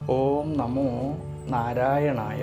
ഓം നമോ നാരായണായ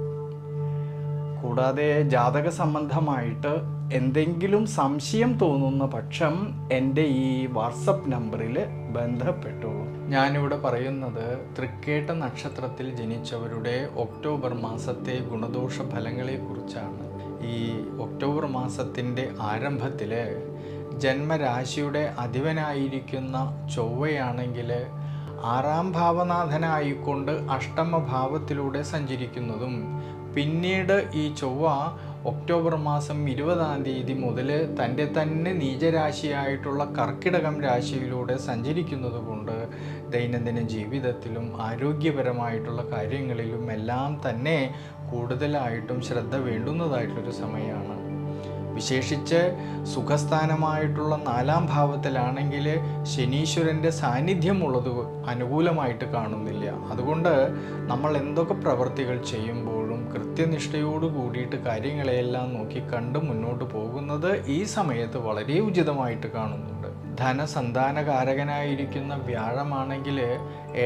കൂടാതെ ജാതക സംബന്ധമായിട്ട് എന്തെങ്കിലും സംശയം തോന്നുന്ന പക്ഷം എന്റെ ഈ വാട്സപ്പ് നമ്പറിൽ ബന്ധപ്പെട്ടോളൂ ഞാനിവിടെ പറയുന്നത് തൃക്കേട്ട നക്ഷത്രത്തിൽ ജനിച്ചവരുടെ ഒക്ടോബർ മാസത്തെ ഗുണദോഷ ഫലങ്ങളെക്കുറിച്ചാണ്. ഈ ഒക്ടോബർ മാസത്തിന്റെ ആരംഭത്തിൽ ജന്മരാശിയുടെ അധിപനായിരിക്കുന്ന ചൊവ്വയാണെങ്കിൽ ആറാം ഭാവനാഥനായിക്കൊണ്ട് അഷ്ടമഭാവത്തിലൂടെ സഞ്ചരിക്കുന്നതും പിന്നീട് ഈ ചൊവ്വ ഒക്ടോബർ മാസം ഇരുപതാം തീയതി മുതൽ തന്റെ തന്നെ നീചരാശിയായിട്ടുള്ള കർക്കിടകം രാശിയിലൂടെ സഞ്ചരിക്കുന്നത് കൊണ്ട് ദൈനംദിന ജീവിതത്തിലും ആരോഗ്യപരമായിട്ടുള്ള കാര്യങ്ങളിലും എല്ലാം തന്നെ കൂടുതലായിട്ടും ശ്രദ്ധ വേണ്ടുന്നതായിട്ടൊരു സമയമാണ്. വിശേഷിച്ച് സുഖസ്ഥാനമായിട്ടുള്ള നാലാം ഭാവത്തിലാണെങ്കിൽ ശനീശ്വരന്റെ സാന്നിധ്യമുള്ളത് അനുകൂലമായിട്ട് കാണുന്നില്ല. അതുകൊണ്ട് നമ്മൾ എന്തൊക്കെ പ്രവൃത്തികൾ ചെയ്യുമ്പോഴും കൃത്യനിഷ്ഠയോട് കൂടിയിട്ട് കാര്യങ്ങളെയെല്ലാം നോക്കി കണ്ട് മുന്നോട്ട് പോകുന്നത് ഈ സമയത്ത് വളരെ ഉചിതമായിട്ട് കാണുന്നുണ്ട്. ധനസന്താനകാരകനായിരിക്കുന്ന വ്യാഴമാണെങ്കിൽ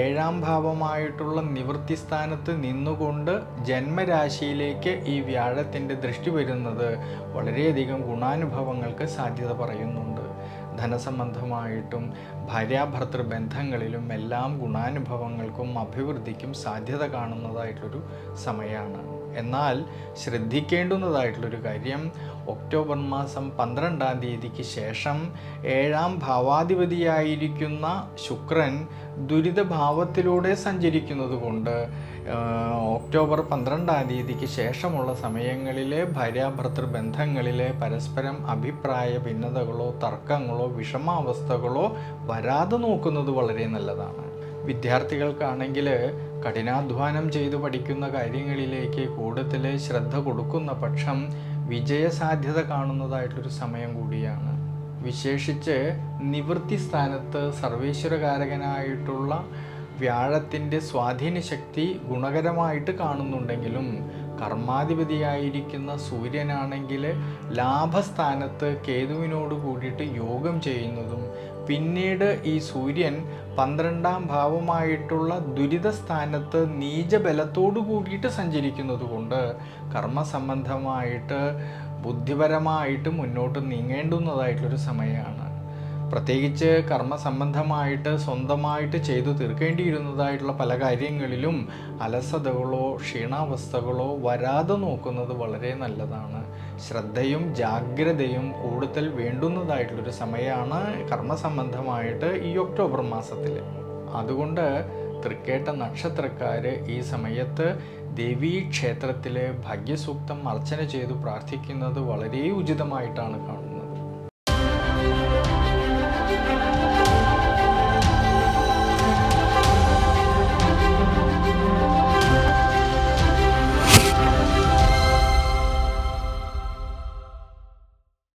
ഏഴാം ഭാവമായിട്ടുള്ള നിവൃത്തി സ്ഥാനത്ത് നിന്നുകൊണ്ട് ജന്മരാശിയിലേക്ക് ഈ വ്യാഴത്തിന്റെ ദൃഷ്ടി വരുന്നത് വളരെയധികം ഗുണാനുഭവങ്ങൾക്ക് സാധ്യത പറയുന്നുണ്ട്. ധനസംബന്ധമായിട്ടും ഭാര്യാഭർത്തൃ ബന്ധങ്ങളിലും എല്ലാം ഗുണാനുഭവങ്ങൾക്കും അഭിവൃദ്ധിക്കും സാധ്യത കാണുന്നതായിട്ടൊരു സമയമാണ്. എന്നാൽ ശ്രദ്ധിക്കേണ്ടുന്നതായിട്ടുള്ളൊരു കാര്യം ഒക്ടോബർ മാസം പന്ത്രണ്ടാം തീയതിക്ക് ശേഷം ഏഴാം ഭാവാധിപതിയായിരിക്കുന്ന ശുക്രൻ ദുരിതഭാവത്തിലൂടെ സഞ്ചരിക്കുന്നത് കൊണ്ട് ഒക്ടോബർ പന്ത്രണ്ടാം തീയതിക്ക് ശേഷമുള്ള സമയങ്ങളിലെ ഭാര്യാഭർത്തൃ ബന്ധങ്ങളിലെ പരസ്പരം അഭിപ്രായ ഭിന്നതകളോ തർക്കങ്ങളോ വിഷമാവസ്ഥകളോ വരാതെ നോക്കുന്നത് വളരെ നല്ലതാണ്. വിദ്യാർത്ഥികൾക്കാണെങ്കിൽ കഠിനാധ്വാനം ചെയ്തു പഠിക്കുന്ന കാര്യങ്ങളിലേക്ക് കൂടുതൽ ശ്രദ്ധ കൊടുക്കുന്ന പക്ഷം വിജയസാധ്യത കാണുന്നതായിട്ടൊരു സമയം കൂടിയാണ്. വിശേഷിച്ച് നിവൃത്തി സ്ഥാനത്ത് സർവേശ്വരകാരകനായിട്ടുള്ള വ്യാഴത്തിന്റെ സ്വാധീന ശക്തി ഗുണകരമായിട്ട് കാണുന്നുണ്ടെങ്കിലും കർമാധിപതിയായിരിക്കുന്ന സൂര്യനാണെങ്കിൽ ലാഭസ്ഥാനത്ത് കേതുവിനോട് കൂടിയിട്ട് യോഗം ചെയ്യുന്നതും പിന്നീട് ഈ സൂര്യൻ പന്ത്രണ്ടാം ഭാവമായിട്ടുള്ള ദുരിതസ്ഥാനത്ത് നീചബലത്തോടു കൂടിയിട്ട് സഞ്ചരിക്കുന്നത് കൊണ്ട് കർമ്മസംബന്ധമായിട്ട് ബുദ്ധിപരമായിട്ട് മുന്നോട്ട് നീങ്ങേണ്ടുന്നതായിട്ടൊരു സമയമാണ്. പ്രത്യേകിച്ച് കർമ്മസംബന്ധമായിട്ട് സ്വന്തമായിട്ട് ചെയ്തു തീർക്കേണ്ടിയിരുന്നതായിട്ടുള്ള പല കാര്യങ്ങളിലും അലസതകളോ ക്ഷീണാവസ്ഥകളോ വരാതെ നോക്കുന്നത് വളരെ നല്ലതാണ്. ശ്രദ്ധയും ജാഗ്രതയും കൂടുതൽ വേണ്ടുന്നതായിട്ടുള്ളൊരു സമയമാണ് കർമ്മസംബന്ധമായിട്ട് ഈ ഒക്ടോബർ മാസത്തിൽ അതുകൊണ്ട് തൃക്കേട്ട നക്ഷത്രക്കാർ ഈ സമയത്ത് ദേവീ ക്ഷേത്രത്തിൽ ഭാഗ്യസൂക്തം അർച്ചന ചെയ്തു പ്രാർത്ഥിക്കുന്നത് വളരെ ഉചിതമായിട്ടാണ് കാണുന്നത്.